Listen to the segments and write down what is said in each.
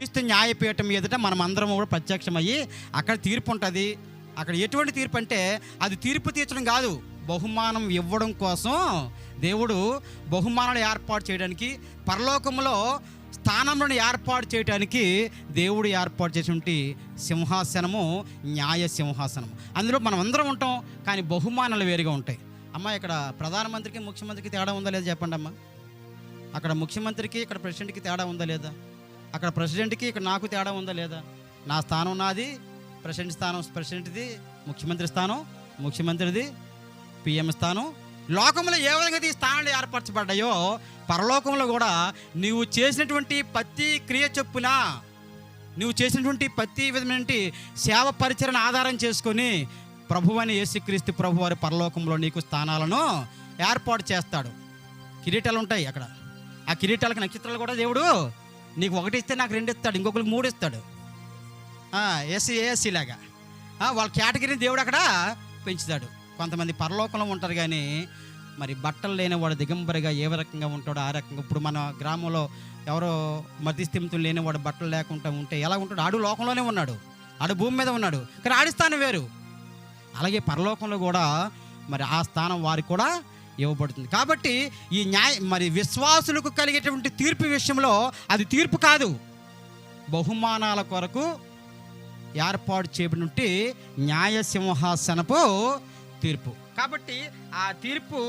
క్రీస్తు న్యాయపీఠం ఎదుట మనం అందరం కూడా ప్రత్యక్షమయ్యి అక్కడ తీర్పు ఉంటుంది అక్కడ ఎటువంటి తీర్పు అంటే అది తీర్పు తీర్చడం కాదు. బహుమానం ఇవ్వడం కోసం దేవుడు బహుమానాలు ఏర్పాటు చేయడానికి పరలోకంలో స్థానంలో ఏర్పాటు చేయడానికి దేవుడు ఏర్పాటు చేసినటువంటి సింహాసనము న్యాయ సింహాసనం అందులో మనం అందరం ఉంటాం కానీ బహుమానాలు వేరుగా ఉంటాయి. అమ్మ ఇక్కడ ప్రధానమంత్రికి ముఖ్యమంత్రికి తేడా ఉందా లేదా చెప్పండి అమ్మా అక్కడ ముఖ్యమంత్రికి ఇక్కడ ప్రెసిడెంట్కి తేడా ఉందా లేదా? అక్కడ ప్రెసిడెంట్కి ఇక్కడ నాకు తేడా ఉందా లేదా? నా స్థానం నాది ప్రెసిడెంట్ స్థానం ప్రెసిడెంట్ది ముఖ్యమంత్రి స్థానం ముఖ్యమంత్రిది పిఎం స్థానం. లోకంలో ఏ విధంగా ఈ స్థానాలు ఏర్పరచబడ్డాయో పరలోకంలో కూడా నీవు చేసినటువంటి ప్రతి క్రియ చొప్పున నువ్వు చేసినటువంటి ప్రతి విధమైన సేవ పరిచరణ ఆధారం చేసుకొని ప్రభు అని యేసుక్రీస్తు ప్రభు వారి పరలోకంలో నీకు స్థానాలను ఏర్పాటు చేస్తాడు. కిరీటాలు ఉంటాయి అక్కడ. ఆ కిరీటాలకు నక్షత్రాలు కూడా దేవుడు నీకు ఒకటి ఇస్తే నాకు రెండు ఇస్తాడు ఇంకొకరికి మూడు ఇస్తాడు. ఎస్సీ ఏఎస్సీ లాగా. వాళ్ళ కేటగిరీని దేవుడు అక్కడ పెంచుతాడు. కొంతమంది పరలోకంలో ఉంటారు కానీ మరి బట్టలు లేని వాడు దిగంబరిగా ఏ రకంగా ఉంటాడో ఆ రకంగా. ఇప్పుడు మన గ్రామంలో ఎవరో మధ్యస్థిమితులు లేని వాడు బట్టలు లేకుండా ఉంటే ఎలా ఉంటాడు? ఆడు లోకంలోనే ఉన్నాడు. ఆడు భూమి మీద ఉన్నాడు. కానీ ఆడి స్థానం వేరు. అలాగే పరలోకంలో కూడా మరి ఆ స్థానం వారికి కూడా ఇవ్వబడుతుంది. కాబట్టి ఈ న్యాయ మరి విశ్వాసులకు కలిగేటువంటి తీర్పు విషయంలో అది తీర్పు కాదు. బహుమానాల కొరకు ఏర్పాటు చేయబడినట్టు న్యాయ సింహాసనపు తీర్పు. కాబట్టి ఆ తీర్పు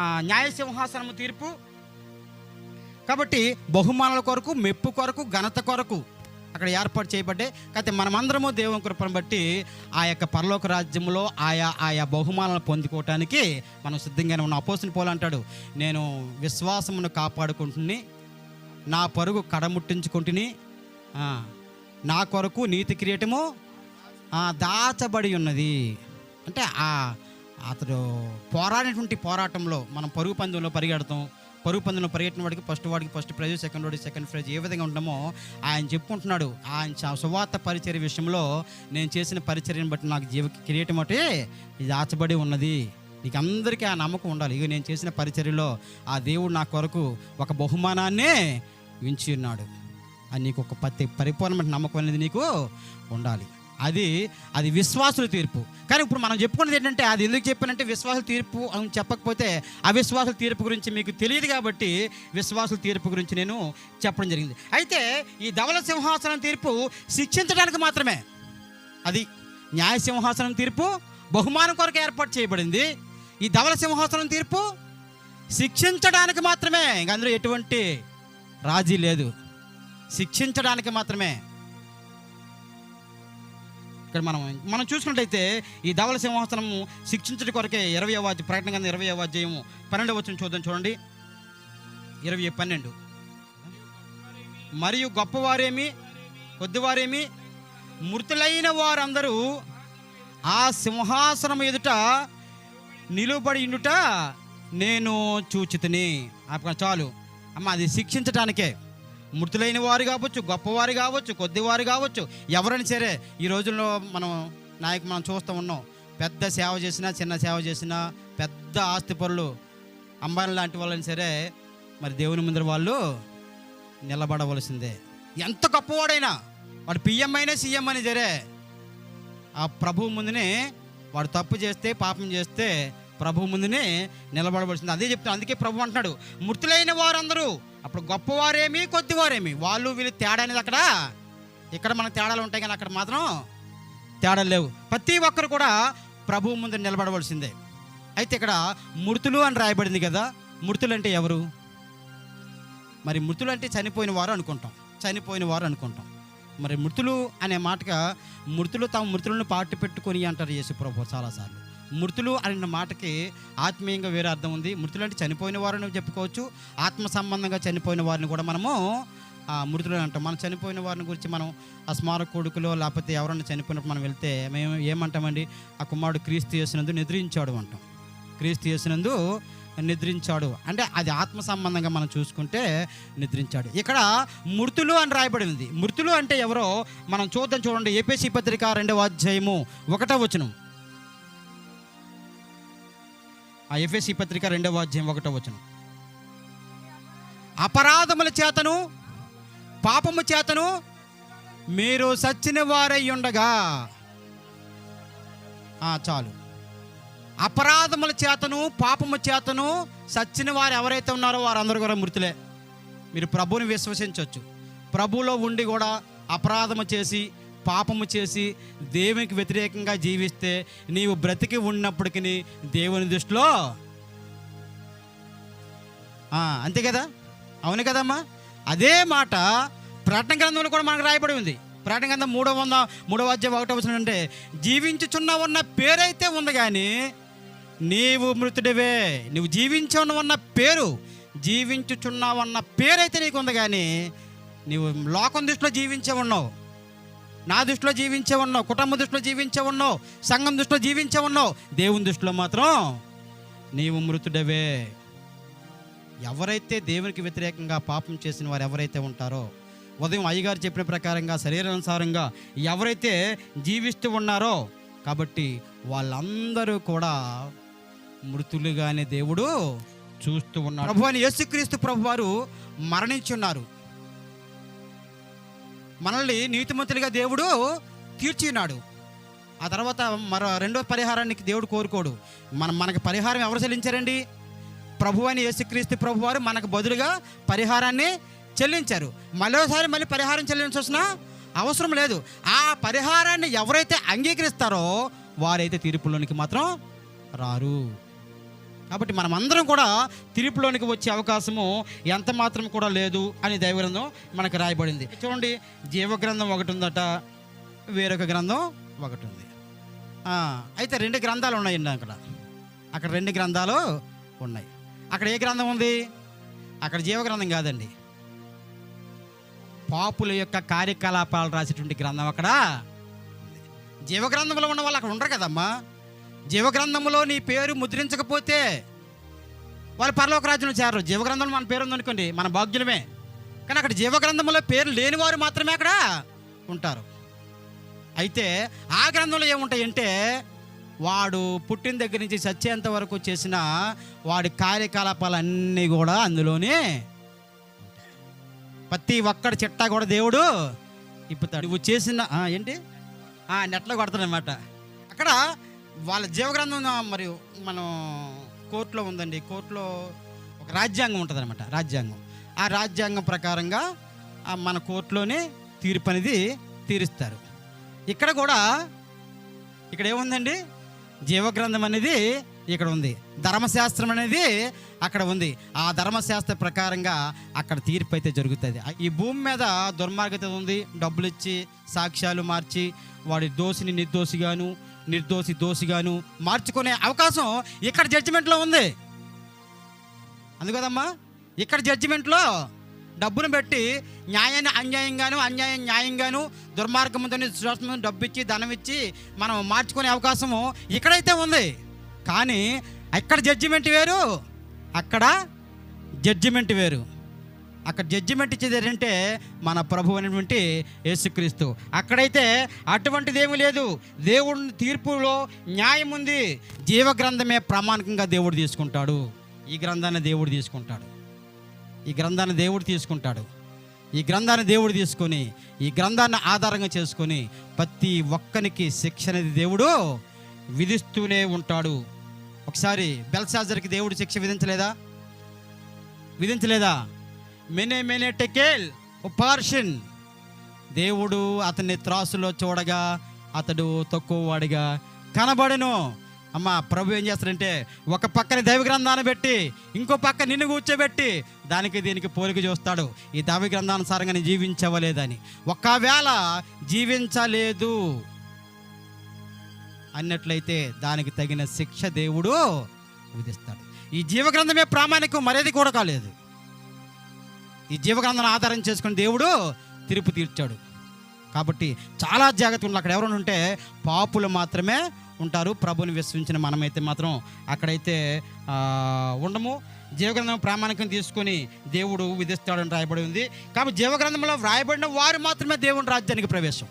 ఆ న్యాయ సింహాసనము తీర్పు. కాబట్టి బహుమానాల కొరకు మెప్పు కొరకు ఘనత కొరకు అక్కడ ఏర్పాటు చేయబడ్డే అయితే మనమందరము దేవుని కృపను బట్టి ఆ యొక్క పరలోక రాజ్యంలో ఆయా ఆయా బహుమానాలను పొందుకోవటానికి మనం సిద్ధంగానే ఉన్న. అపోసిన పోలంటాడు నేను విశ్వాసమును కాపాడుకుంటుని నా పరుగు కడముట్టించుకుంటుని నా కొరకు నీతి కిరీటము దాచబడి ఉన్నది. అంటే ఆ అతడు పోరాడినటువంటి పోరాటంలో మనం పరుగు పందెంలో పరిగెడతాం. పరుగు పందెంలో పరిగెట్టిన వాడికి ఫస్ట్ వాడికి ఫస్ట్ ప్రైజ్ సెకండ్ వాడికి సెకండ్ ప్రైజ్ ఏ విధంగా ఉంటామో ఆయన చెప్పుకుంటున్నాడు. ఆయన సువార్త పరిచర్య విషయంలో నేను చేసిన పరిచర్యను బట్టి నాకు జీవ కిరీటం ఒకటి ఇది దాచబడి ఉన్నది. నీకు అందరికీ ఆ నమ్మకం ఉండాలి. ఇక నేను చేసిన పరిచర్యలో ఆ దేవుడు నా కొరకు ఒక బహుమానాన్నే ఉంచి ఉన్నాడు. అది నీకు ఒక పత్తి పరిపూర్ణమైన నమ్మకం అనేది నీకు ఉండాలి. అది అది విశ్వాసుల తీర్పు. కానీ ఇప్పుడు మనం చెప్పుకున్నది ఏంటంటే అది ఎందుకు చెప్పానంటే విశ్వాసుల తీర్పు అని చెప్పకపోతే అవిశ్వాసుల తీర్పు గురించి మీకు తెలియదు కాబట్టి విశ్వాసుల తీర్పు గురించి నేను చెప్పడం జరిగింది. అయితే ఈ ధవల సింహాసనం తీర్పు శిక్షించడానికి మాత్రమే. అది న్యాయ సింహాసనం తీర్పు బహుమానం కొరకు ఏర్పాటు చేయబడింది. ఈ ధవల సింహాసనం తీర్పు శిక్షించడానికి మాత్రమే. ఇంక అందులో ఎటువంటి రాజీ లేదు. శిక్షించడానికి మాత్రమే. ఇక్కడ మనం మనం చూసుకున్నట్టయితే ఈ ధవల సింహాసనము శిక్షించడం కొరకే ఇరవై అవాధ్య ప్రకటన కింద ఇరవై అవాధ్యాయము పన్నెండు వచ్చిన చూద్దాం చూడండి. ఇరవై పన్నెండు. మరియు గొప్పవారేమి? కొద్దివారేమి? మృతులైన వారందరూ ఆ సింహాసనం ఎదుట నిలువబడి ఉండుట నేను చూచితిని. అప్పుడు చాలు. అమ్మ అది శిక్షించటానికే. మృతులైన వారు కావచ్చు గొప్పవారు కావచ్చు కొద్దివారు కావచ్చు ఎవరైనా సరే ఈ రోజుల్లో మనం నాయకు మనం చూస్తూ ఉన్నాం. పెద్ద సేవ చేసినా చిన్న సేవ చేసినా పెద్ద ఆస్తి పనులు అంబానీ లాంటి వాళ్ళని సరే మరి దేవుని ముందర వాళ్ళు నిలబడవలసిందే. ఎంత గొప్పవాడైనా వాడు పిఎం అయినా సీఎం అని సరే ఆ ప్రభువు ముందునే వాడు తప్పు చేస్తే పాపం చేస్తే ప్రభు ముందునే నిలబడవలసింది. అదే చెప్తాను అందుకే ప్రభు అంటున్నాడు మృతులైన వారందరూ అప్పుడు గొప్పవారేమి కొద్దివారేమి? వాళ్ళు వీళ్ళు తేడా అనేది అక్కడ? ఇక్కడ మన తేడాలు ఉంటాయి కానీ అక్కడ మాత్రం తేడాలు లేవు. ప్రతి ఒక్కరు కూడా ప్రభువు ముందు నిలబడవలసిందే. అయితే ఇక్కడ మృతులు అని రాయబడింది కదా మృతులు అంటే ఎవరు? మరి మృతులు అంటే చనిపోయిన వారు అనుకుంటాం. చనిపోయిన వారు అనుకుంటాం. మరి మృతులు అనే మాటగా మృతులు తమ మృతులను పాటు పెట్టుకొని అంటారు యేసు ప్రభు చాలాసార్లు. మృతులు అనే మాటకి ఆత్మీయంగా వేరే అర్థం ఉంది. మృతులు అంటే చనిపోయిన వారని చెప్పుకోవచ్చు. ఆత్మ సంబంధంగా చనిపోయిన వారిని కూడా మనము మృతులు అంటాం. మనం చనిపోయిన వారిని గురించి మనం ఆ స్మారక కొడుకులో లేకపోతే ఎవరైనా చనిపోయినప్పుడు మనం వెళ్తే మేము ఏమంటామండి? ఆ కుమారుడు క్రీస్తు చేసినందు నిద్రించాడు అంటాం. క్రీస్తు చేసినందు నిద్రించాడు. అంటే అది ఆత్మ సంబంధంగా మనం చూసుకుంటే నిద్రించాడు. ఇక్కడ మృతులు అని రాయబడి ఉంది. మృతులు అంటే ఎవరో మనం చూద్దాం చూడండి. ఏపీసీ పత్రిక రెండవ అధ్యాయము ఒకటో వచనం. ఆ ఎఫ్ఎస్సి పత్రిక రెండవ అధ్యాయం ఒకటో వచనం. అపరాధముల చేతను పాపము చేతను మీరు సచ్చిన వారై ఉండగా. చాలు. అపరాధముల చేతను పాపము చేతను సచ్చిన వారు ఎవరైతే ఉన్నారో వారందరూ కూడా మృతులే. మీరు ప్రభువుని విశ్వసించవచ్చు. ప్రభువులో ఉండి కూడా అపరాధము చేసి పాపము చేసి దేవునికి వ్యతిరేకంగా జీవిస్తే నీవు బ్రతికి ఉన్నప్పటికీ దేవుని దృష్టిలో అంతే కదా? అవును కదమ్మా? అదే మాట ప్రకటన గ్రంథంలో కూడా మనకు రాయబడి ఉంది. ప్రకటన గ్రంథం మూడవ వంద మూడవ అధ్యాయం ఒకటో వచ్చిన అంటే జీవించుచున్న ఉన్న పేరైతే ఉంది కానీ నీవు మృతుడివే. నువ్వు జీవించున్న ఉన్న పేరు జీవించుచున్నావన్న పేరైతే నీకు ఉంది కానీ నీవు లోకం దృష్టిలో జీవించే ఉన్నావు. నా దృష్టిలో జీవించే ఉన్నావు కుటుంబ దృష్టిలో జీవించే ఉన్నావు సంఘం దృష్టిలో జీవించే ఉన్నావు దేవుని దృష్టిలో మాత్రం నీవు మృతుడవే. ఎవరైతే దేవునికి వ్యతిరేకంగా పాపం చేసిన వారు ఎవరైతే ఉంటారో ఉదయం అయ్యగారు చెప్పిన ప్రకారంగా శరీరానుసారంగా ఎవరైతే జీవిస్తూ ఉన్నారో కాబట్టి వాళ్ళందరూ కూడా మృతులుగానే దేవుడు చూస్తూ ఉన్నాడు. ప్రభు అని యేసుక్రీస్తు ప్రభు వారు మరణించున్నారు మనల్ని నీతిమంతులుగా దేవుడు తీర్చినాడు. ఆ తర్వాత మరో రెండో పరిహారానికి దేవుడు కోరుకోడు. మన మనకి పరిహారం ఎవరు చెల్లించారండి? ప్రభు అని యేసుక్రీస్తు ప్రభు వారు మనకు బదులుగా పరిహారాన్ని చెల్లించారు. మరోసారి మళ్ళీ పరిహారం చెల్లించాల్సిన అవసరం లేదు. ఆ పరిహారాన్ని ఎవరైతే అంగీకరిస్తారో వారైతే తీర్పులోనికి మాత్రం రారు. కాబట్టి మనం అందరం కూడా తీర్పులోనికి వచ్చే అవకాశము ఎంత మాత్రం కూడా లేదు అని దైవగ్రంథం మనకు రాయబడింది. చూడండి జీవగ్రంథం ఒకటి ఉందట వేరొక గ్రంథం ఒకటి ఉంది అయితే రెండు గ్రంథాలు ఉన్నాయండి అక్కడ. అక్కడ రెండు గ్రంథాలు ఉన్నాయి. అక్కడ ఏ గ్రంథం ఉంది? అక్కడ జీవగ్రంథం కాదండి. పాపుల యొక్క కార్యకలాపాలు రాసేటువంటి గ్రంథం అక్కడ జీవగ్రంథంలో ఉన్న వాళ్ళు అక్కడ ఉండరు కదమ్మా. జీవగ్రంథంలో నీ పేరు ముద్రించకపోతే వాళ్ళు పరలోక రాజ్యంలో చేరరు. జీవగ్రంథంలో మన పేరు ఉందనుకోండి మన భాగ్యులమే. కానీ అక్కడ జీవగ్రంథంలో పేరు లేని వారు మాత్రమే అక్కడ ఉంటారు. అయితే ఆ గ్రంథంలో ఏముంటాయంటే వాడు పుట్టిన దగ్గర నుంచి చచ్చేంత వరకు చేసిన వాడి కార్యకలాపాలన్నీ కూడా అందులోనే ప్రతి ఒక్కడి చిట్టా కూడా దేవుడు ఇప్పుతాడు. నువ్వు చేసిన ఏంటి? నెట్లో కొడతాడనమాట అక్కడ వాళ్ళ జీవగ్రంథం మరియు మనం కోర్టులో ఉందండి. కోర్టులో ఒక రాజ్యాంగం ఉంటుంది అనమాట రాజ్యాంగం. ఆ రాజ్యాంగం ప్రకారంగా మన కోర్టులోనే తీర్పు అనేది తీరుస్తారు. ఇక్కడ కూడా ఇక్కడ ఏముందండి? జీవగ్రంథం అనేది ఇక్కడ ఉంది. ధర్మశాస్త్రం అనేది అక్కడ ఉంది. ఆ ధర్మశాస్త్ర ప్రకారంగా అక్కడ తీర్పు అయితే జరుగుతుంది. ఈ భూమి మీద దుర్మార్గత ఉంది. డబ్బులు ఇచ్చి సాక్ష్యాలు మార్చి వాడి దోషిని నిర్దోషిగాను నిర్దోషి దోషిగాను మార్చుకునే అవకాశం ఇక్కడ జడ్జిమెంట్లో ఉంది. అందుకదమ్మా ఇక్కడ జడ్జిమెంట్లో డబ్బును పెట్టి న్యాయాన్ని అన్యాయంగాను అన్యాయం న్యాయంగాను దుర్మార్గంతో దుష్టంతో డబ్బు ఇచ్చి ధనం ఇచ్చి మనం మార్చుకునే అవకాశము ఇక్కడైతే ఉంది. కానీ అక్కడ జడ్జిమెంట్ వేరు అక్కడ జడ్జిమెంట్ వేరు. అక్కడ జడ్జిమెంట్ ఇచ్చేది ఏంటంటే మన ప్రభు అనేటువంటి యేసుక్రీస్తు. అక్కడైతే అటువంటిది ఏమీ లేదు. దేవుడిని తీర్పులో న్యాయం ఉంది. జీవ గ్రంథమే ప్రామాణికంగా దేవుడు తీసుకుంటాడు. ఈ గ్రంథాన్ని దేవుడు తీసుకుంటాడు. ఈ గ్రంథాన్ని దేవుడు తీసుకుంటాడు. ఈ గ్రంథాన్ని దేవుడు తీసుకొని ఈ గ్రంథాన్ని ఆధారంగా చేసుకొని ప్రతి ఒక్కనికి శిక్ష అనేది దేవుడు విధిస్తూనే ఉంటాడు. ఒకసారి బెల్సాజర్కి దేవుడు శిక్ష విధించలేదా? విధించలేదా? మెనే మెనే టెకేల్ పార్షన్. దేవుడు అతన్ని త్రాసులో చూడగా అతడు తక్కువ వాడిగా కనబడను. అమ్మ ప్రభు ఏం చేస్తాడంటే ఒక పక్కన దైవ గ్రంథాన్ని పెట్టి ఇంకో పక్క నిన్ను కూర్చోబెట్టి దానికి దీనికి పోలిక చూస్తాడు. ఈ దైవ గ్రంథానుసారంగా నేను జీవించవలేదని. ఒకవేళ జీవించలేదు అన్నట్లయితే దానికి తగిన శిక్ష దేవుడు విధిస్తాడు. ఈ జీవగ్రంథమే ప్రామాణికం మరేది కూడా కాలేదు. ఈ జీవగ్రంథాన్ని ఆధారం చేసుకుని దేవుడు తీర్పు తీర్చాడు. కాబట్టి చాలా జాగ్రత్తగా ఉండాలి. అక్కడ ఎవరైనా ఉంటే పాపులు మాత్రమే ఉంటారు. ప్రభుని విశ్వసించిన మనమైతే మాత్రం అక్కడైతే ఉండము. జీవగ్రంథం ప్రామాణికం తీసుకొని దేవుడు విధిస్తాడని రాయబడి ఉంది. కాబట్టి జీవగ్రంథంలో వ్రాయబడిన వారు మాత్రమే దేవుని రాజ్యానికి ప్రవేశం.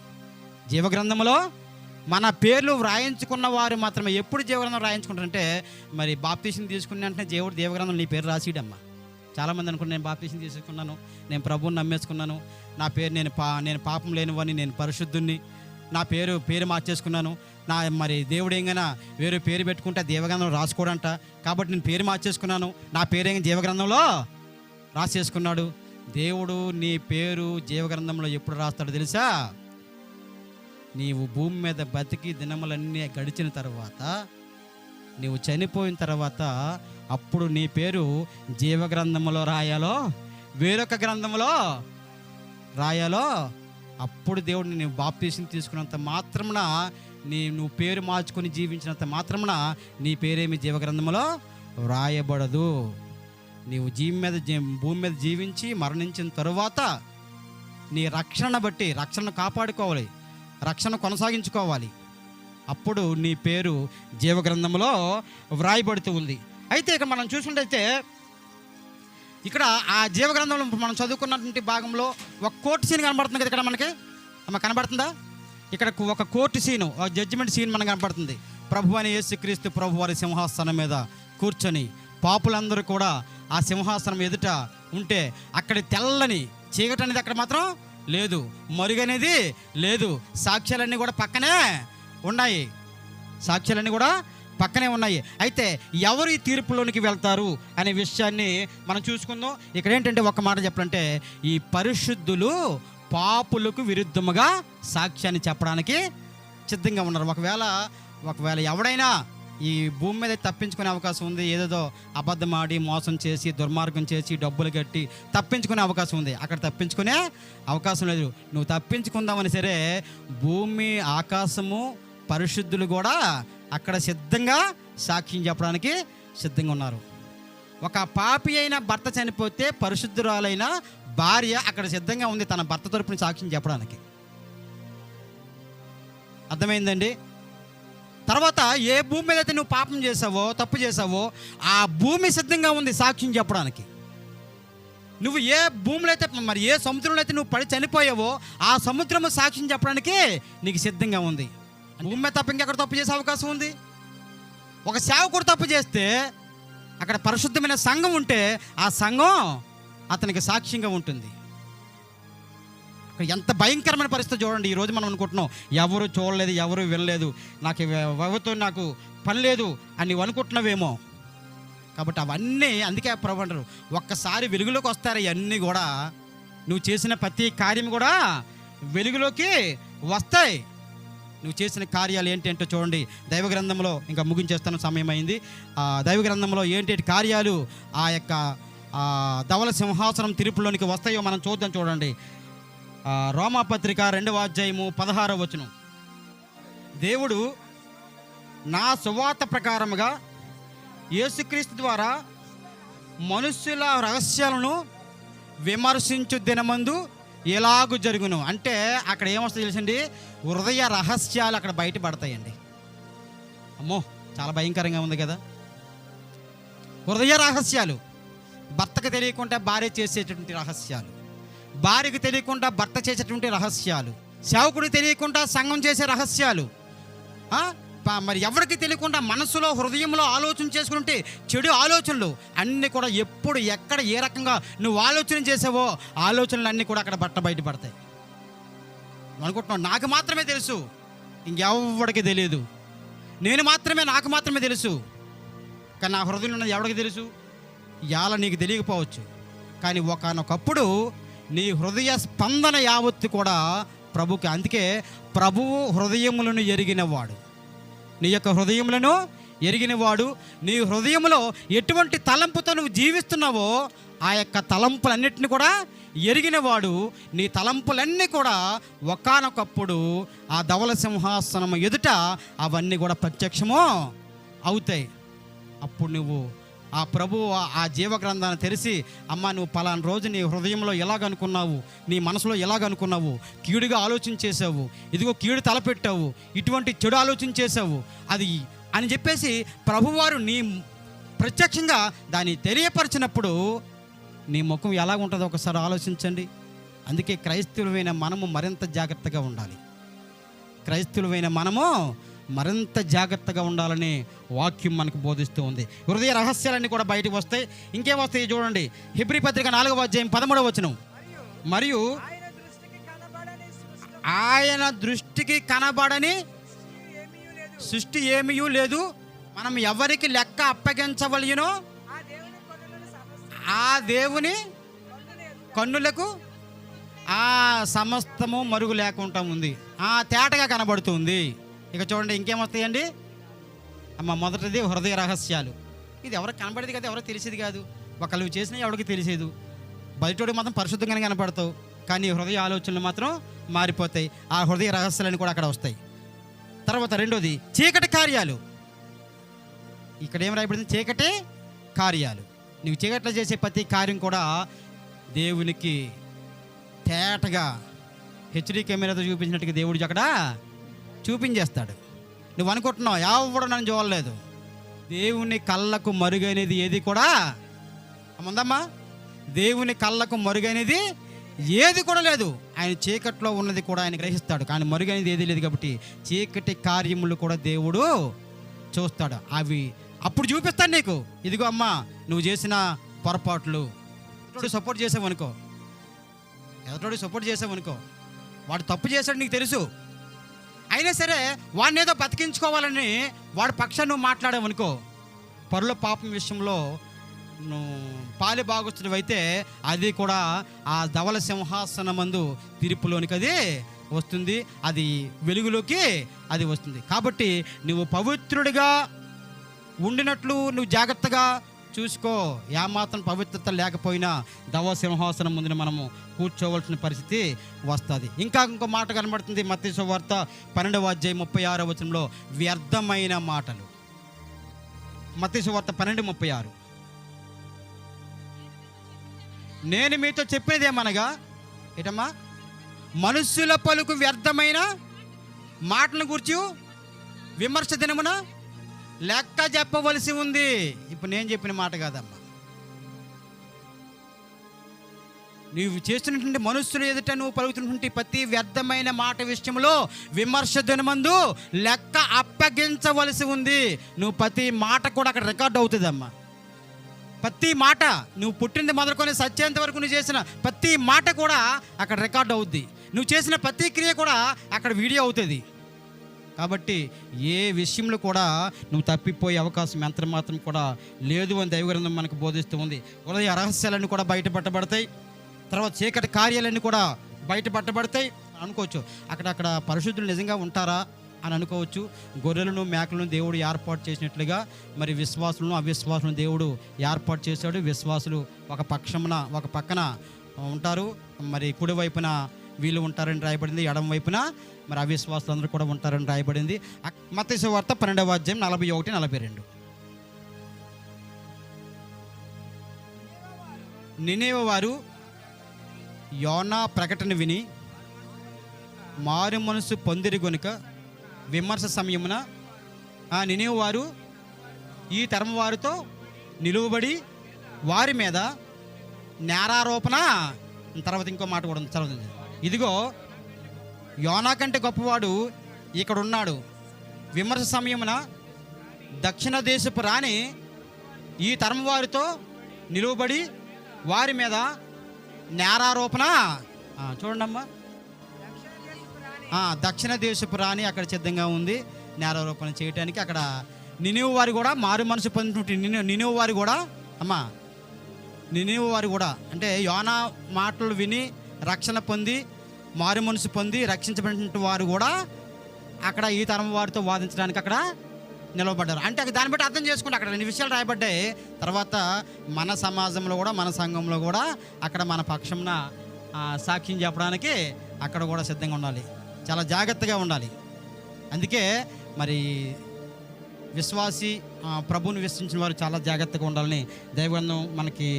జీవగ్రంథంలో మన పేర్లు వ్రాయించుకున్న వారు మాత్రమే. ఎప్పుడు జీవగ్రంథం రాయించుకుంటారంటే మరి బాప్తీసం తీసుకున్న వెంటనే దేవుడు దేవగ్రంథం నీ పేరు రాసిడమ్మా. చాలామంది అనుకుని నేను బాప్తీసం తీసుకున్నాను నేను ప్రభువుని నమ్మేసుకున్నాను నా పేరు నేను పా నేను పాపం లేనివని నేను పరిశుద్ధుణ్ణి నా పేరు పేరు మార్చేసుకున్నాను నా మరి దేవుడు ఏంగైనా వేరే పేరు పెట్టుకుంటే దేవగ్రంథంలో రాసుకోడంట కాబట్టి నేను పేరు మార్చేసుకున్నాను నా పేరు ఏం జీవగ్రంథంలో రాసేసుకున్నాడు దేవుడు నీ పేరు జీవగ్రంథంలో ఎప్పుడు రాస్తాడో తెలుసా? నీవు భూమి మీద బతికి దినములన్నీ గడిచిన తర్వాత నీవు చనిపోయిన తర్వాత అప్పుడు నీ పేరు జీవగ్రంథంలో రాయాలో వేరొక గ్రంథంలో రాయాలో అప్పుడు దేవుడిని నువ్వు బాప్తీసం తీసుకున్నంత మాత్రమున నీ నువ్వు పేరు మార్చుకొని జీవించినంత మాత్రమున నీ పేరేమి జీవగ్రంథంలో వ్రాయబడదు నీవు జీవి మీద జీ- భూమి మీద జీవించి మరణించిన తరువాత నీ రక్షణ బట్టి రక్షణ కాపాడుకోవాలి రక్షణ కొనసాగించుకోవాలి. అప్పుడు నీ పేరు జీవగ్రంథంలో వ్రాయబడుతూ ఉంది. అయితే ఇక్కడ మనం చూసుకుంటే ఇక్కడ ఆ జీవగ్రంథంలో మనం చదువుకున్నటువంటి భాగంలో ఒక కోర్టు సీన్ కనబడుతుంది కదా ఇక్కడ మనకి? అమ్మ కనబడుతుందా? ఇక్కడ ఒక కోర్టు సీను ఒక జడ్జిమెంట్ సీన్ మనకు కనబడుతుంది. ప్రభు అని యేసుక్రీస్తు ప్రభు వారి సింహాసనం మీద కూర్చొని పాపులందరూ కూడా ఆ సింహాసనం ఎదుట ఉంటే అక్కడ తెల్లని చీకటి అనేది అక్కడ మాత్రం లేదు. మరుగనేది లేదు. సాక్ష్యాలన్నీ కూడా పక్కనే ఉన్నాయి. సాక్ష్యాలన్నీ కూడా పక్కనే ఉన్నాయి. అయితే ఎవరు ఈ తీర్పులోనికి వెళ్తారు అనే విషయాన్ని మనం చూసుకుందాం. ఇక్కడ ఏంటంటే ఒక మాట చెప్పాలంటే ఈ పరిశుద్ధులు పాపులకు విరుద్ధముగా సాక్ష్యాన్ని చెప్పడానికి సిద్ధంగా ఉన్నారు. ఒకవేళ ఒకవేళ ఎవడైనా ఈ భూమి మీద తప్పించుకునే అవకాశం ఉంది ఏదేదో అబద్ధం ఆడి మోసం చేసి దుర్మార్గం చేసి డబ్బులు కట్టి తప్పించుకునే అవకాశం ఉంది. అక్కడ తప్పించుకునే అవకాశం లేదు. నువ్వు తప్పించుకుందామని సరే భూమి ఆకాశము పరిశుద్ధులు కూడా అక్కడ సిద్ధంగా సాక్ష్యం చెప్పడానికి సిద్ధంగా ఉన్నారు. ఒక పాపి అయిన భర్త చనిపోతే పరిశుద్ధురాలైన భార్య అక్కడ సిద్ధంగా ఉంది తన భర్త తరపున సాక్ష్యం చెప్పడానికి. అర్థమైందండి? తర్వాత ఏ భూమి మీద అయితే నువ్వు పాపం చేసావో తప్పు చేసావో ఆ భూమి సిద్ధంగా ఉంది సాక్ష్యం చెప్పడానికి. నువ్వు ఏ భూమిలో అయితే మరి ఏ సముద్రంలో అయితే నువ్వు పడి చనిపోయావో ఆ సముద్రము సాక్ష్యం చెప్పడానికి నీకు సిద్ధంగా ఉంది. భూమి మీద తప్ప ఇంకెక్కడ తప్పు చేసే అవకాశం ఉంది? ఒక సేవకుడు తప్పు చేస్తే అక్కడ పరిశుద్ధమైన సంఘం ఉంటే ఆ సంఘం అతనికి సాక్ష్యంగా ఉంటుంది. ఎంత భయంకరమైన పరిస్థితి చూడండి ఈ రోజు మనం అనుకుంటున్నాం ఎవరు చూడలేదు ఎవరు వినలేదు నాకు ఎవరితో నాకు పని లేదు అని నువ్వు అనుకుంటున్నావేమో. కాబట్టి అవన్నీ అందుకే ప్రభు అంటారు ఒక్కసారి వెలుగులోకి వస్తారు ఇవన్నీ కూడా నువ్వు చేసిన ప్రతి కార్యం కూడా వెలుగులోకి వస్తాయి. నువ్వు చేసిన కార్యాలు ఏంటి చూడండి. దైవ గ్రంథంలో ఇంకా ముగించేస్తాను సమయం అయింది ఆ దైవ గ్రంథంలో ఏంటి కార్యాలు ఆ యొక్క ధవల సింహాసనం తిరుపులోనికి వస్తాయో మనం చూద్దాం చూడండి. రోమాపత్రిక రెండవ అధ్యాయము పదహారవ వచనం. దేవుడు నా సువార్త ప్రకారముగా యేసుక్రీస్తు ద్వారా మనుష్యుల రహస్యాలను విమర్శించు దినమందు ఎలాగు జరుగును. అంటే అక్కడ ఏమొస్తుంది తెలుసండి? హృదయ రహస్యాలు అక్కడ బయటపడతాయండి అమ్మో చాలా భయంకరంగా ఉంది కదా? హృదయ రహస్యాలు. భర్తకు తెలియకుండా భార్య చేసేటువంటి రహస్యాలు. భార్యకు తెలియకుండా భర్త చేసేటువంటి రహస్యాలు. సేవకుడికి తెలియకుండా సంఘం చేసే రహస్యాలు. మరి ఎవరికి తెలియకుండా మనసులో హృదయంలో ఆలోచన చేసుకుంటే చెడు ఆలోచనలు అన్నీ కూడా ఎప్పుడు ఎక్కడ ఏ రకంగా నువ్వు ఆలోచన చేసావో ఆలోచనలు అన్నీ కూడా అక్కడ బట్ట బయటపడతాయి అనుకుంటున్నావు నాకు మాత్రమే తెలుసు. ఇంకెవడికి తెలియదు నేను మాత్రమే నాకు మాత్రమే తెలుసు. కానీ నా హృదయంలో ఉన్నది ఎవడికి తెలుసు? ఇవాళ నీకు తెలియకపోవచ్చు. కానీ ఒకనొకప్పుడు నీ హృదయ స్పందన యావత్తు కూడా ప్రభుకి. అందుకే ప్రభువు హృదయములను ఎరిగినవాడు. నీ యొక్క హృదయములను ఎరిగినవాడు నీ హృదయంలో ఎటువంటి తలంపుతో నువ్వు జీవిస్తున్నావో ఆ యొక్క తలంపులన్నిటిని కూడా ఎరిగినవాడు నీ తలంపులన్నీ కూడా ఒకానొకప్పుడు ఆ ధవల సింహాసనం ఎదుట అవన్నీ కూడా ప్రత్యక్షము అవుతాయి. అప్పుడు నువ్వు ఆ ప్రభు ఆ- ఆ జీవ గ్రంథాన్ని తెరిచి అమ్మ నువ్వు పలానా రోజు నీ హృదయంలో ఎలాగనుకున్నావు? నీ మనసులో ఎలాగనుకున్నావు? కీడుగా ఆలోచన చేసావు ఇదిగో కీడు తలపెట్టావు. ఇటువంటి చెడు ఆలోచన చేసావు అది అని చెప్పేసి ప్రభువారు నీ ప్రత్యక్షంగా దాన్ని తెలియపరిచినప్పుడు నీ ముఖం ఎలా ఉంటుందో ఒకసారి ఆలోచించండి. అందుకే క్రైస్తవులమైన మనము మరింత జాగ్రత్తగా ఉండాలి. క్రైస్తవులమైన మనము మరింత జాగ్రత్తగా ఉండాలని వాక్యం మనకు బోధిస్తూ ఉంది. హృదయ రహస్యాలన్నీ కూడా బయటకు వస్తాయి. ఇంకేం వస్తాయి చూడండి. హిబ్రి పత్రిక నాలుగవ అధ్యాయం పదమూడవ వచనం. మరియు ఆయన దృష్టికి కనబడని సృష్టి ఏమీ లేదు. మనం ఎవరికి లెక్క అప్పగించవలయనో ఆ దేవుని కన్నులకు ఆ సమస్తము మరుగు లేకుండా ఉంది. ఆ తేటగా కనబడుతుంది. ఇక చూడండి ఇంకేమొస్తాయండి? అమ్మ మొదటిది హృదయ రహస్యాలు. ఇది ఎవరికి కనబడేది కదా ఎవరికి తెలిసేది కాదు. ఒకళ్ళు చేసినా ఎవరికి తెలిసేది. బయటోడు మాత్రం పరిశుద్ధంగానే కనపడతావు. కానీ హృదయ ఆలోచనలు మాత్రం మారిపోతాయి. ఆ హృదయ రహస్యాలని కూడా అక్కడ వస్తాయి. తర్వాత రెండోది చీకటి కార్యాలు. ఇక్కడ ఏం రాయబడింది? చీకటి కార్యాలు. నువ్వు చీకట్లో చేసే ప్రతి కార్యం కూడా దేవునికి తేటగా హెచ్డి కెమెరాతో చూపించినట్టుగా దేవుడికి అక్కడ చూపించేస్తాడు. నువ్వు అనుకుంటున్నావు? ఎవడు నన్ను చూడలేదు? దేవుని కళ్ళకు మరుగైనది ఏది కూడా ఉందమ్మా దేవుని కళ్ళకు మరుగైనది ఏది కూడా లేదు. ఆయన చీకట్లో ఉన్నది కూడా ఆయన గ్రహిస్తాడు. కానీ మరుగైనది ఏది లేదు కాబట్టి చీకటి కార్యములు కూడా దేవుడు చూస్తాడు. అవి అప్పుడు చూపిస్తాను నీకు. ఇదిగో అమ్మా నువ్వు చేసిన పొరపాట్లు. సపోర్ట్ చేసావనుకో ఎదుటోడి సపోర్ట్ చేసావనుకో వాడు తప్పు చేశాడు నీకు తెలుసు. అయినా సరే వాడిని ఏదో బతికించుకోవాలని వాడి పక్షాన్ని నువ్వు మాట్లాడావనుకో. పరుల పాపం విషయంలో నువ్వు పాలి బాగుస్తున్నవైతే అయితే అది కూడా ఆ ధవల సింహాసన మందు తీర్పులోనికి అది వస్తుంది. అది వెలుగులోకి అది వస్తుంది. కాబట్టి నువ్వు పవిత్రుడిగా ఉండినట్లు నువ్వు జాగ్రత్తగా చూసుకో. ఏమాత్రం పవిత్రత లేకపోయినా దవ సింహాసనం ముందున మనము కూర్చోవలసిన పరిస్థితి వస్తుంది. ఇంకా ఇంకో మాట కనబడుతుంది మత్స్య వార్త పన్నెండవ అధ్యాయం ముప్పై ఆరో వచనంలో వ్యర్థమైన మాటలు. మత్స్య వార్త పన్నెండు ముప్పై ఆరు. నేను మీతో చెప్పేదేమనగా ఏటమ్మా? మనుష్యుల పలుకు వ్యర్థమైన మాటను గురించి విమర్శ దినమున లెక్క చెప్పవలసి ఉంది. ఇప్పుడు నేను చెప్పిన మాట కాదమ్మా. నీవు చేస్తున్నటువంటి మనుషులు ఎదుట నువ్వు పలుకుతున్నటువంటి ప్రతి వ్యర్థమైన మాట విషయంలో విమర్శ దినమందు లెక్క అప్పగించవలసి ఉంది. నువ్వు ప్రతి మాట కూడా అక్కడ రికార్డ్ అవుతుందమ్మా. ప్రతి మాట నువ్వు పుట్టింది మొదలుకొని సత్యంత వరకు నువ్వు చేసిన ప్రతి మాట కూడా అక్కడ రికార్డ్ అవుద్ది. నువ్వు చేసిన ప్రతి క్రియ కూడా అక్కడ వీడియో అవుతుంది. కాబట్టి ఏ విషయంలో కూడా నువ్వు తప్పిపోయే అవకాశం ఎంత మాత్రం కూడా లేదు అని దైవగ్రంథం మనకు బోధిస్తూ ఉంది. ఉదయ రహస్యాలన్నీ కూడా బయటపట్టబడతాయి. తర్వాత చీకటి కార్యాలన్నీ కూడా బయటపట్టబడతాయి అనుకోవచ్చు. అక్కడ అక్కడ పరిశుద్ధులు నిజంగా ఉంటారా అని అనుకోవచ్చు. గొర్రెలను మేకలను దేవుడు ఏర్పాటు చేసినట్లుగా మరి విశ్వాసులను అవిశ్వాసులను దేవుడు ఏర్పాటు చేశాడు. విశ్వాసులు ఒక పక్షమున ఒక పక్కన ఉంటారు. మరి కుడివైపున వీళ్ళు ఉంటారని రాయబడింది. ఎడం వైపున మరి అవిశ్వాసులు అందరూ కూడా ఉంటారని రాయబడింది. మత్స్య వార్త పన్నెండవ అధ్యాయం నలభై ఒకటి నలభై రెండు. నినేవ వారు యోనా ప్రకటన విని మారు మనసు పొందిరి గనుక విమర్శ సమయమున ఆ నినేవ వారు ఈ తరం వారితో నిలువబడి వారి మీద నేరారోపణ. తర్వాత ఇంకో మాట కూడా ఉంది. ఇదిగో యోనా కంటే గొప్పవాడు ఇక్కడ ఉన్నాడు విమర్శ సమయమున దక్షిణ దేశపు రాణి ఈ తరం వారితో నిలువబడి వారి మీద నేరారోపణ. చూడండమ్మా. దక్షిణ దేశపు రాణి అక్కడ సిద్ధంగా ఉంది నేరారోపణ చేయడానికి అక్కడ నినివు వారు కూడా మారు మనసు పొందినటువంటి నిని- నినివు వారు కూడా అమ్మా నినివు వారు కూడా. అంటే యోనా మాటలు విని రక్షణ పొంది మారు మనసు పొంది రక్షించబడిన వారు కూడా అక్కడ ఈ తరం వారితో వాదించడానికి అక్కడ నిలవబడ్డారు. అంటే దాన్ని బట్టి అర్థం చేసుకుంటే అక్కడ రెండు విషయాలు రాయబడ్డాయి. తర్వాత మన సమాజంలో కూడా మన సంఘంలో కూడా అక్కడ మన పక్షంన సాక్ష్యం చెప్పడానికి అక్కడ కూడా సిద్ధంగా ఉండాలి. చాలా జాగ్రత్తగా ఉండాలి. అందుకే మరి విశ్వాసి ప్రభుని ప్రభువుని విశ్వసించిన వారు చాలా జాగ్రత్తగా ఉండాలని దైవగ్రంథం మనకి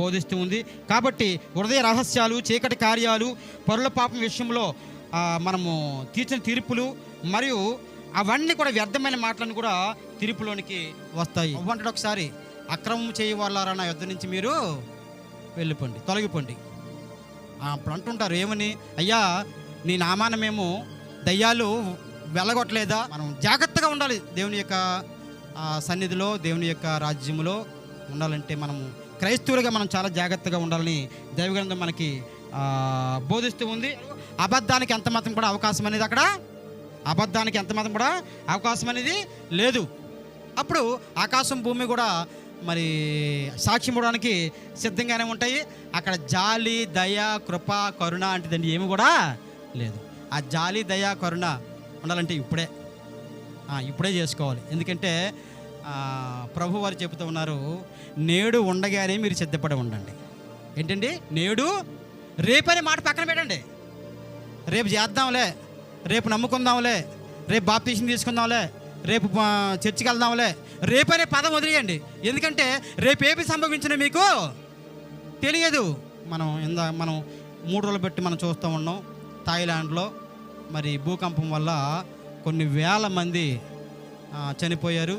బోధిస్తూ ఉంది. కాబట్టి హృదయ రహస్యాలు చీకటి కార్యాలు పరుల పాపం విషయంలో మనము తీర్చిన తీర్పులు మరియు అవన్నీ కూడా వ్యర్థమైన మాటలను కూడా తీర్పులోనికి వస్తాయి. అవ్వంటాడు ఒకసారి అక్రమం చేయ నా యుద్ధ నుంచి మీరు? వెళ్ళిపోండి తొలగిపోండి. అప్పుడు అంటుంటారు ఏమని? అయ్యా నీ నామాన మేము దయ్యాలు వెళ్ళగొట్టలేదా? మనం జాగ్రత్తగా ఉండాలి. దేవుని యొక్క సన్నిధిలో దేవుని యొక్క రాజ్యంలో ఉండాలంటే మనం క్రైస్తవులుగా మనం చాలా జాగ్రత్తగా ఉండాలని దైవగ్రంథం మనకి బోధిస్తూ ఉంది. అబద్ధానికి ఎంత మాత్రం కూడా అవకాశం అనేది అక్కడ? అబద్ధానికి ఎంత మాత్రం కూడా అవకాశం అనేది లేదు. అప్పుడు ఆకాశం భూమి కూడా మరి సాక్ష్యం ఇవ్వడానికి సిద్ధంగానే ఉంటాయి. అక్కడ జాలి దయ కృప కరుణ అంటేదండి ఏమి కూడా లేదు. ఆ జాలి దయ కరుణ ఉండాలంటే ఇప్పుడే. ఇప్పుడే చేసుకోవాలి. ఎందుకంటే ప్రభు వారు చెబుతూ ఉన్నారు నేడు ఉండగానే మీరు సిద్ధపడి ఉండండి. ఏంటండి? నేడు రేపనే మాట పక్కన పెట్టండి. రేపు చేద్దాంలే. రేపు నమ్ముకుందాంలే. రేపు బాప్తీసం తీసుకుందాంలే. రేపు చర్చికి వెళ్దాంలే. రేపనే పదం వదిలేయండి. ఎందుకంటే రేపు ఏమి సంభవించిన మీకు తెలియదు. మనం ఇందా మనం మూడు రోజులు పెట్టి మనం చూస్తూ ఉన్నాం. థాయిలాండ్లో మరి భూకంపం వల్ల కొన్ని వేల మంది చనిపోయారు.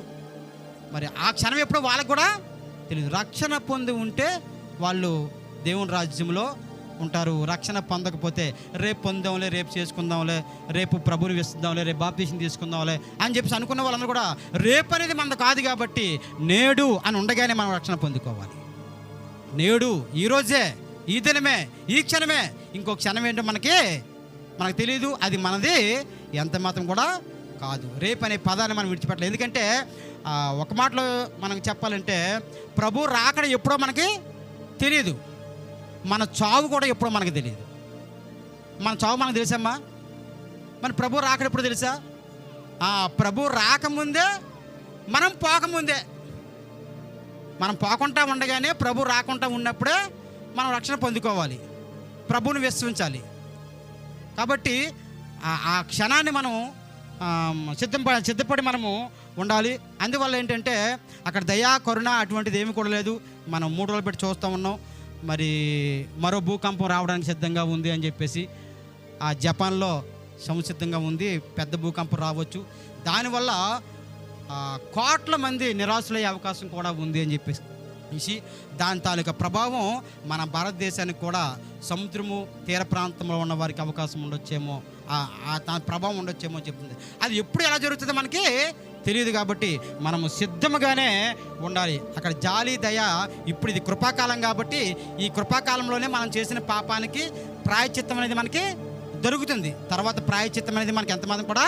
మరి ఆ క్షణం ఎప్పుడో వాళ్ళకు కూడా తెలియదు రక్షణ పొంది ఉంటే వాళ్ళు దేవుని రాజ్యంలో ఉంటారు. రక్షణ పొందకపోతే రేపు పొందాంలే రేపు చేసుకుందాంలే రేపు ప్రభుని విస్తుందాంలే రేపు బాప్తీసం తీసుకుందాంలే అని చెప్పేసి అనుకున్న వాళ్ళందరూ కూడా రేపు అనేది మనది కాదు కాబట్టి నేడు అని ఉండగానే మనం రక్షణ పొందుకోవాలి. నేడు ఈరోజే ఈ దినమే ఈ క్షణమే ఇంకో క్షణం ఏంటో మనకి మనకు తెలియదు అది మనది ఎంత మాత్రం కూడా కాదు. రేపు అనే పదాన్ని మనం విడిచిపెట్టలేదు ఎందుకంటే ఒక మాటలో మనకు చెప్పాలంటే ప్రభు రాకడ ఎప్పుడో మనకి తెలియదు మన చావు కూడా ఎప్పుడో మనకు తెలియదు మన చావు మనకు తెలుసమ్మా? మన ప్రభు రాకడ ఎప్పుడు తెలుసా? ప్రభు రాకముందే మనం పోకముందే. మనం పోకుండా ఉండగానే ప్రభు రాకుండా ఉన్నప్పుడే మనం రక్షణ పొందుకోవాలి. ప్రభువుని విశ్వించాలి కాబట్టి ఆ- క్షణాన్ని మనం సిద్ధం సిద్ధపడి మనము ఉండాలి. అందువల్ల ఏంటంటే అక్కడ దయా కరుణ అటువంటిది ఏమి కూడా లేదు. మనం మూడు రోజులు పెట్టి చూస్తూ ఉన్నాం. మరి మరో భూకంపం రావడానికి సిద్ధంగా ఉంది అని చెప్పేసి ఆ జపాన్లో సంసిద్ధంగా ఉంది. పెద్ద భూకంపం రావచ్చు. దానివల్ల కోట్ల మంది నిరాశలయ్యే అవకాశం కూడా ఉంది అని చెప్పేసి వ్యాపించి దాని తాలూకా ప్రభావం మన భారతదేశానికి కూడా సముద్రము తీర ప్రాంతంలో ఉన్న వారికి అవకాశం ఉండొచ్చేమో ఆ- దాని ప్రభావం ఉండొచ్చేమో చెప్తుంది. అది ఎప్పుడు ఎలా జరుగుతుందో మనకి? తెలియదు కాబట్టి మనము సిద్ధముగానే ఉండాలి. అక్కడ జాలి దయ ఇప్పుడు ఇది కృపాకాలం కాబట్టి ఈ కృపాకాలంలోనే మనం చేసిన పాపానికి ప్రాయచిత్తం అనేది మనకి దొరుకుతుంది. తర్వాత ప్రాయచిత్తం అనేది మనకి ఎంతమంది కూడా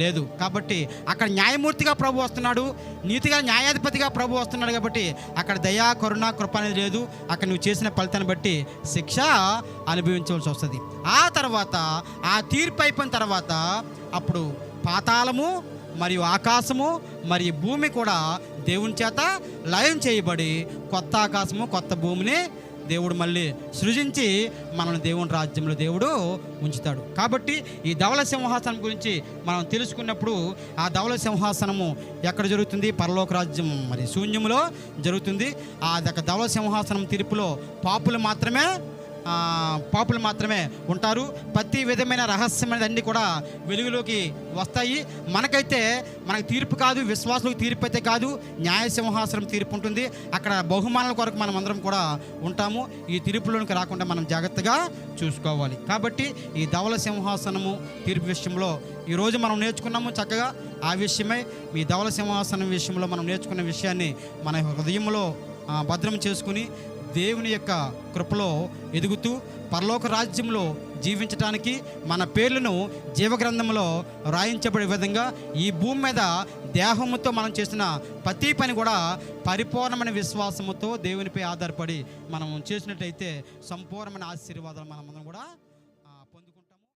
లేదు. కాబట్టి అక్కడ న్యాయమూర్తిగా ప్రభు వస్తున్నాడు. నీతిగా న్యాయాధిపతిగా ప్రభు వస్తున్నాడు కాబట్టి అక్కడ దయా కరుణ కృప అనేది లేదు. అక్కడ నువ్వు చేసిన ఫలితాన్ని బట్టి శిక్ష అనుభవించవలసి వస్తుంది. ఆ తర్వాత ఆ తీర్పు అయిపోయిన తర్వాత అప్పుడు పాతాళము మరియు ఆకాశము మరియు భూమి కూడా దేవుని చేత లయం చేయబడి కొత్త ఆకాశము కొత్త భూమిని దేవుడు మళ్ళీ సృజించి మనల్ని దేవుని రాజ్యంలో దేవుడు ఉంచుతాడు. కాబట్టి ఈ ధవల సింహాసనం గురించి మనం తెలుసుకున్నప్పుడు ఆ ధవల సింహాసనము ఎక్కడ జరుగుతుంది? పరలోక రాజ్యం మరి శూన్యములో జరుగుతుంది. ఆ యొక్క ధవల సింహాసనం తీర్పులో పాపులు మాత్రమే పాపులు మాత్రమే ఉంటారు. ప్రతి విధమైన రహస్యమైనది అన్ని కూడా వెలుగులోకి వస్తాయి. మనకైతే మనకు తీర్పు కాదు విశ్వాసులకు తీర్పు అయితే కాదు న్యాయ సింహాసనం తీర్పు ఉంటుంది. అక్కడ బహుమానాల కొరకు మనం అందరం కూడా ఉంటాము. ఈ తీర్పులోనికి రాకుండా మనం జాగ్రత్తగా చూసుకోవాలి. కాబట్టి ఈ ధవల సింహాసనము తీర్పు విషయంలో ఈరోజు మనం నేర్చుకున్నాము చక్కగా. ఆ విషయమై మీ ధవల సింహాసనం విషయంలో మనం నేర్చుకున్న విషయాన్ని మన హృదయంలో భద్రం చేసుకుని దేవుని యొక్క కృపలో ఎదుగుతూ పరలోక రాజ్యంలో జీవించటానికి మన పేర్లను జీవగ్రంథంలో రాయించబడే విధంగా ఈ భూమి మీద దేహముతో మనం చేసిన ప్రతి పని కూడా పరిపూర్ణమైన విశ్వాసముతో దేవునిపై ఆధారపడి మనం చేసినట్లయితే సంపూర్ణమైన ఆశీర్వాదాలు మనం కూడా